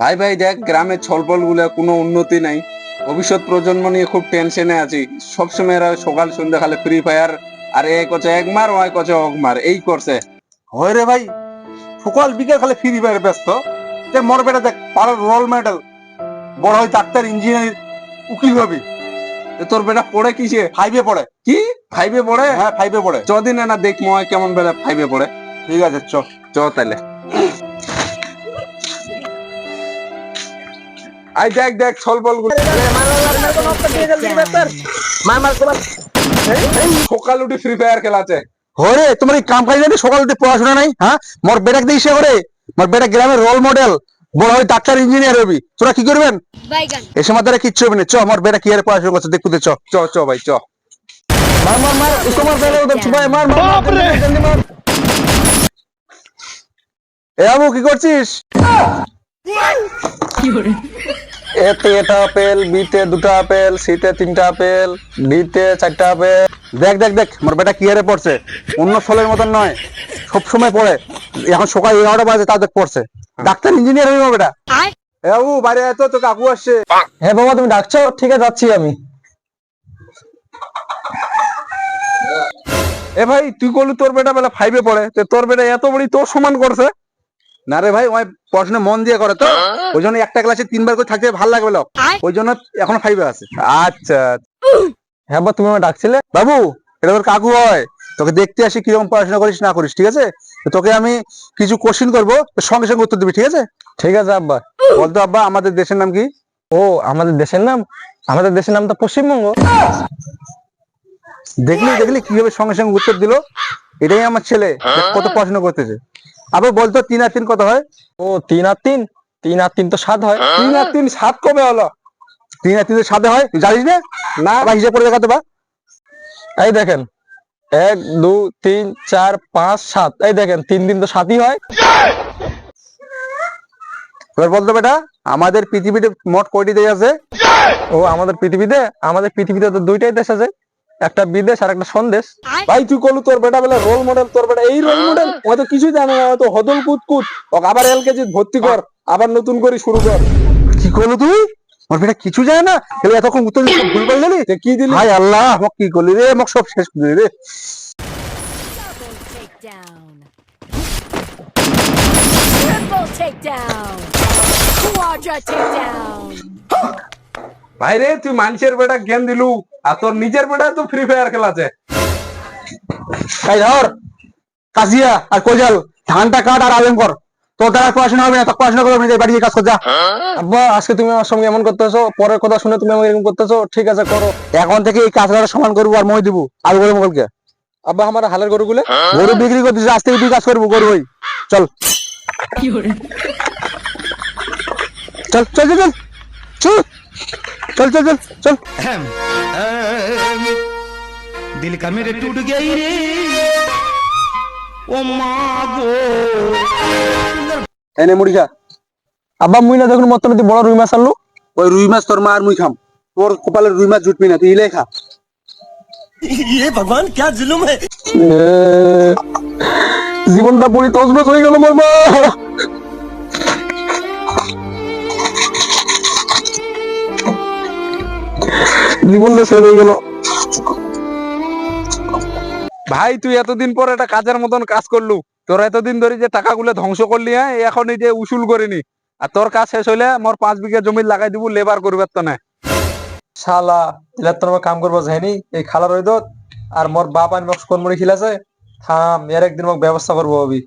ভাই ভাই দেখ গ্রামের ছলপলগুলা কোনো উন্নতি নাই। ভবিষ্যৎ প্রজন্ম নিয়ে খুব টেনশনে আছি। সবসময় এরা সকাল সন্ধ্যা খালে ফ্রি ফায়ার আর এ করছে এক মার ওই করছে অক মার। এই করছে। হয় রে ভাই সকাল বিকেল খালে ফ্রি ফায়ার ব্যস্ত। তে মর বেটা দেখ পাড়ার রোল মেডেল বড় হয় ডাক্তার ইঞ্জিনিয়ার উকিল হবে। এ তোর বেটা পড়ে কিসে ফাইভে পড়ে। কি? ফাইভে পড়ে? হ্যাঁ ফাইভে পড়ে। চদিন না দেখ ময় কেমন বেলা ফাইভে পড়ে। ঠিক আছে চ। চ তাহলে আই দেখ দেখ সকাল উঠে ফ্রি ফায়ার খেলাছে হরে তোমার এই কাম সকাল উঠে পড়াশোনা নাই হ্যাঁ বেটাক ইসে করে গ্রামের রোল মডেল বড় হয় ডাক্তার ইঞ্জিনিয়ার হবি তোরা কি করবেন এ কিচ্ছু হবে না চ আমার বেটা কি আর পড়াশোনা করছে দেখতে চ চ চ ভাই চ এ আবু কি করছিস এতে এটা আপেল বিতে দুটো আপেল সিতে তিনটা আপেল ডিতে চারটা আপেল। দেখ দেখ দেখ আমার বেটা কি হারে পড়ছে? অন্য ফলের মতন নয়। সব সময় পড়ে। এখন সকাল এগারোটা বাজে তাদের পড়ছে। ডাক্তার ইঞ্জিনিয়ার হইব বেটা। বাবু বাইরে এত তো কাকু আসছে। হ্যাঁ বাবা তুমি ডাকছো? ঠিক আছে যাচ্ছি আমি। এ ভাই তুই করলি তোর বেটা বেলা ফাইভে পড়ে। তোর বেটা এত বড়ি তোর সমান করছে। না রে ভাই ওই পড়াশোনা মন দিয়ে করে তো। ওই জন্য একটা ক্লাসে তিনবার করে থাকতে ভালো লাগবে লোক। ওই জন্য এখন ফাইভে আছে। আচ্ছা। হ্যাঁ বা তুমি আমাকে ডাকছিলে? বাবু এটা তোর কাকু হয়। তোকে দেখতে আসি কীরকম পড়াশোনা করিস না করিস ঠিক আছে? তোকে আমি কিছু কোশ্চিন করব তো সঙ্গে সঙ্গে উত্তর দিবি ঠিক আছে? ঠিক আছে আব্বা। বলতো আব্বা আমাদের দেশের নাম কি? ও আমাদের দেশের নাম? আমাদের দেশের নাম তো পশ্চিমবঙ্গ। দেখলি দেখলি কীভাবে সঙ্গে সঙ্গে উত্তর দিল? এটাই আমার ছেলে। কত পড়াশোনা করতেছে। আবার বলতো তিন আর তিন কত হয়? ও তিন আর তিন? তিন আর তিন তো সাত হয়। তিন আর তিন সাত কবে হলো। তিন আর তিন তো সাতে হয়? তুই জানিস না? না। আবার হিসাব করে দেখাতে বা। এই দেখেন। এক দু তিন চার পাঁচ সাত। এই দেখেন তিন দিন তো সাতই হয়। এবার বলতো বেটা আমাদের পৃথিবীতে মোট কয়টি দেশ আছে? ও আমাদের পৃথিবীতে আমাদের পৃথিবীতে তো দুইটাই দেশ আছে। একটা বিদেশ আর একটা সন্দেশ। ভাই তুই কলু তোর বেটা বেলা রোল মডেল তোর বেটা এই রোল মডেল ও তো কিছুই জানে না তো হদল কুত কুত ওকে আবার এলকেজি ভর্তি কর আবার নতুন করে শুরু কর। কি করল তুই? ওর বেটা কিছু জানে না? তাহলে এতক্ষণ উত্তর দিতে ভুল করে দিলি তে কি দিলি? ভাই আল্লাহ আমাকে কি করলি রে? আমাকে সব শেষ করে রে takedown. Triple takedown. Quadra takedown. ভাই রে তুই মানুষের বেটা জ্ঞান দিলু আর তোর নিজের বেটা তো ফ্রি ফায়ার খেলাছে। এই ধর কাজিয়া আর কোজাল ধানটা কাট আর আলেম কর। তোর দ্বারা পড়াশোনা হবে না তোর পড়াশোনা করবে না বাড়ি কাজ আব্বা আজকে তুমি আমার সঙ্গে এমন করতেছো পরের কথা শুনে তুমি আমাকে এরকম করতেছো ঠিক আছে করো। এখন থেকে এই কাজটা সমান করব আর মই দিব আর বলে মোগলকে। আব্বা আমার হালের গরুগুলো? গরু বিক্রি করতেছে আজ থেকে তুই কাজ করব গরু হই। চল। চল চল চল চল। চল চল চল চল अहम, अहम, दिल का मेरे टूट गई रे ओ माँ गो এনে মুড়ি খা আব্বা মুই না দেখুন মত তুই বড় রুই মাছ আনলু ওই রুই মাছ তোর মা আর মুই খাম তোর কপালে রুই মাছ জুটবি না তুই ইলে খা ये भगवान क्या जुलुम है জীবনটা পুরি তসনস হয়ে গেল মোর মা জীবনটা শেষ হয়ে গেল। ভাই তুই এতদিন পর একটা কাজের মতন কাজ করলু। তোর এতদিন ধরে যে টাকা টাকাগুলো ধ্বংস করলি হ্যাঁ এখন এই যে উসুল করিনি। আর তোর কাজ শেষ হইলে মোর পাঁচ বিঘা জমি লাগাই দিব লেবার করবে তো না। শালা ইলা তোর কাম করব যাইনি এই খালা রইদ আর মোর বাপ আনি মোক কোন মুড়ি খিলাছে। থাম এর একদিন মোক ব্যবস্থা করব হবি